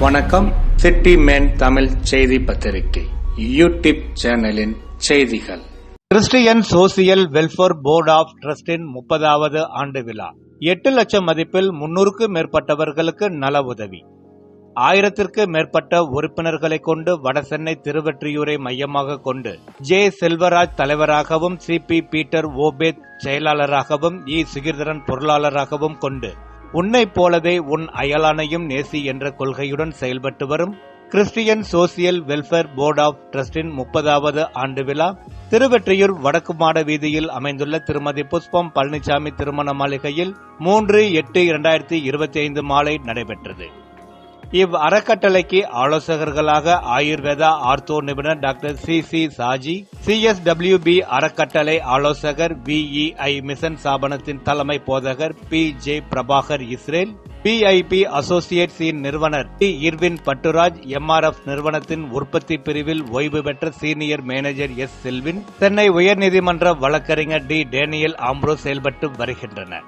வணக்கம். City man Tamil செய்தி பத்திரிகை. யூடியூப் சேனலின் செய்திகள். Christian social welfare board of ட்ரஸ்டின் முப்பதாவது ஆண்டு விழா. எட்டு லட்சம் மதிப்பில் முன்னூறுக்கும் மேற்பட்டவர்களுக்கு நல உதவி. ஆயிரத்திற்கு மேற்பட்ட உறுப்பினர்களை கொண்டு வடசென்னை திருவெற்றியூரை மையமாக கொண்டு ஜே செல்வராஜ் தலைவராகவும் சி பி பீட்டர் ஓபேத் செயலாளராகவும் இ. சுகிர்தரன் பொருளாளராகவும் கொண்டு உன்னைப் போலவே உன் அயலானையும் நேசி என்ற கொள்கையுடன் செயல்பட்டு வரும் Christian social welfare board of ட்ரஸ்டின் முப்பதாவது ஆண்டு விழா திருவெற்றியூர் வடக்கு மாட வீதியில் அமைந்துள்ள திருமதி புஷ்பம் பழனிசாமி திருமண மாளிகையில் மூன்று எட்டு இரண்டாயிரத்தி இருபத்தி ஐந்து மாலை நடைபெற்றது. இவ் அறக்கட்டளைக்கு ஆலோசகர்களாக ஆயுர்வேதா ஆர்த்தோ நிபுணர் doctor C C Saji CSWB அறக்கட்டளை ஆலோசகர் விஇஐ மிஷன் ஸ்தாபனத்தின் தலைமை போதகர் P J Prabhakar Israel BIP அசோசியேட்ஸின் நிறுவனர் டி இர்வின் பட்டுராஜ் எம்ஆர்எஃப் நிறுவனத்தின் உற்பத்தி பிரிவில் ஓய்வு பெற்ற senior manager S Selvin Chennai உயர்நீதிமன்ற வழக்கறிஞர் டி டேனியல் ஆம்ப்ரோ செயல்பட்டு வருகின்றனர்.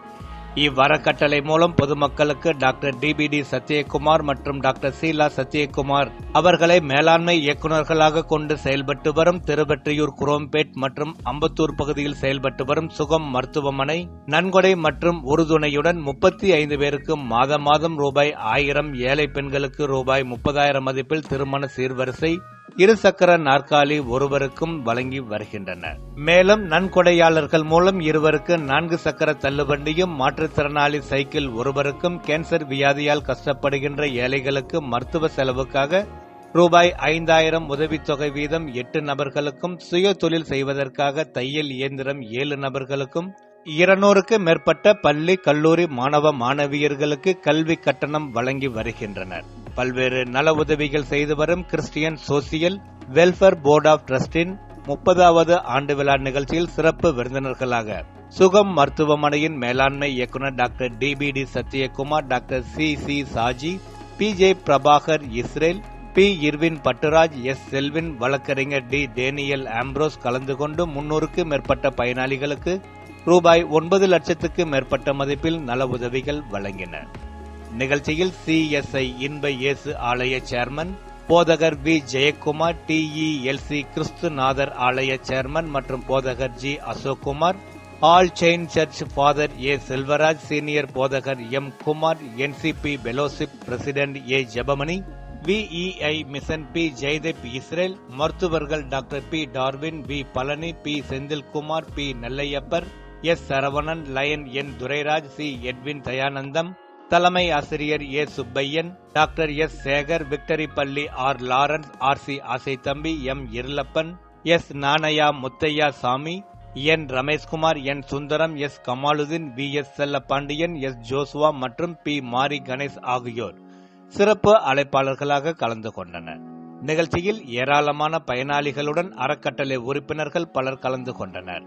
இவ்வறக்கட்டளை மூலம் பொதுமக்களுக்கு டாக்டர் டிபிடி சத்யகுமார் மற்றும் டாக்டர் சீலா சத்யகுமார் அவர்களை மேலாண்மை இயக்குநர்களாக கொண்டு செயல்பட்டு வரும் திருவெற்றியூர் குரோம்பேட் மற்றும் அம்பத்தூர் பகுதியில் செயல்பட்டு வரும் சுகம் மருத்துவமனை நன்கொடை மற்றும் உறுதுணையுடன் முப்பத்தி ஐந்து பேருக்கு மாதம் மாதம் ரூபாய் ஆயிரம் ஏழை பெண்களுக்கு ரூபாய் முப்பதாயிரம் மதிப்பில் திருமண சீர்வரிசை இருசக்கர நாற்காலி ஒருவருக்கும் வழங்கி வருகின்றனர். மேலும் நன்கொடையாளர்கள் மூலம் இருவருக்கு நான்கு சக்கர தள்ளுவண்டியும் மாற்றுத்திறனாளி சைக்கிள் ஒருவருக்கும் கேன்சர் வியாதியால் கஷ்டப்படுகின்ற ஏழைகளுக்கு மருத்துவ செலவுக்காக ரூபாய் ஐந்தாயிரம் உதவித்தொகை வீதம் எட்டு நபர்களுக்கும் சுய தொழில் செய்வதற்காக தையல் இயந்திரம் ஏழு நபர்களுக்கும் இருநூறுக்கு மேற்பட்ட பள்ளி கல்லூரி மாணவ மாணவியர்களுக்கு கல்வி கட்டணம் வழங்கி வருகின்றனர். பல்வேறு நல உதவிகள் செய்து வரும் Christian social welfare board of ட்ரஸ்டின் முப்பதாவது ஆண்டு விழா நிகழ்ச்சியில் சிறப்பு விருந்தினர்களாக சுகம் மருத்துவமனையின் மேலாண்மை இயக்குநர் doctor T P T Sathyakumar doctor C C Saji P J Prabhakar Israel P Irwin Patturaj S Selvin வழக்கறிஞர் டி டேனியல் ஆம்ப்ரோஸ் கலந்து கொண்டு முன்னூறுக்கும் மேற்பட்ட பயனாளிகளுக்கு ரூபாய் ஒன்பது லட்சத்துக்கு மேற்பட்ட மதிப்பில் நல உதவிகள் வழங்கின நிகழ்ச்சியில் சிஎஸ்ஐ இன்ப இயேசு ஆலய சேர்மன் போதகர் வி. ஜெயக்குமார் டிஇஎல்சி கிறிஸ்துநாதர் ஆலய சேர்மன் மற்றும் போதகர் G. Ashokkumar all saints church father A. Selvaraj senior போதகர் M. Kumar NCB fellowship president A. Jebamani VEI mission P. Jaideep Israel மருத்துவர்கள் doctor P. Darwin V. Palani P. Senthilkumar P. Nellaiappar S. Saravanan lion N. Durairaj C. Edwin Dayanandam தலைமை ஆசிரியர் A. Subbaiyan doctor S. Sekar victory பள்ளி R. Lawrence R. C. Aasai Thambi M. Irulappan S. Nanaya Muthaiya Sami N. Rameshkumar N. Sundaram S. Kamaludeen V. S. Chellapandian S. Joshua மற்றும் P. மாரி கணேஷ் ஆகியோர் சிறப்பு அழைப்பாளர்களாக கலந்து கொண்டனர். நிகழ்ச்சியில் ஏராளமான பயனாளிகளுடன் அறக்கட்டளை உறுப்பினர்கள் பலர் கலந்து கொண்டனர்.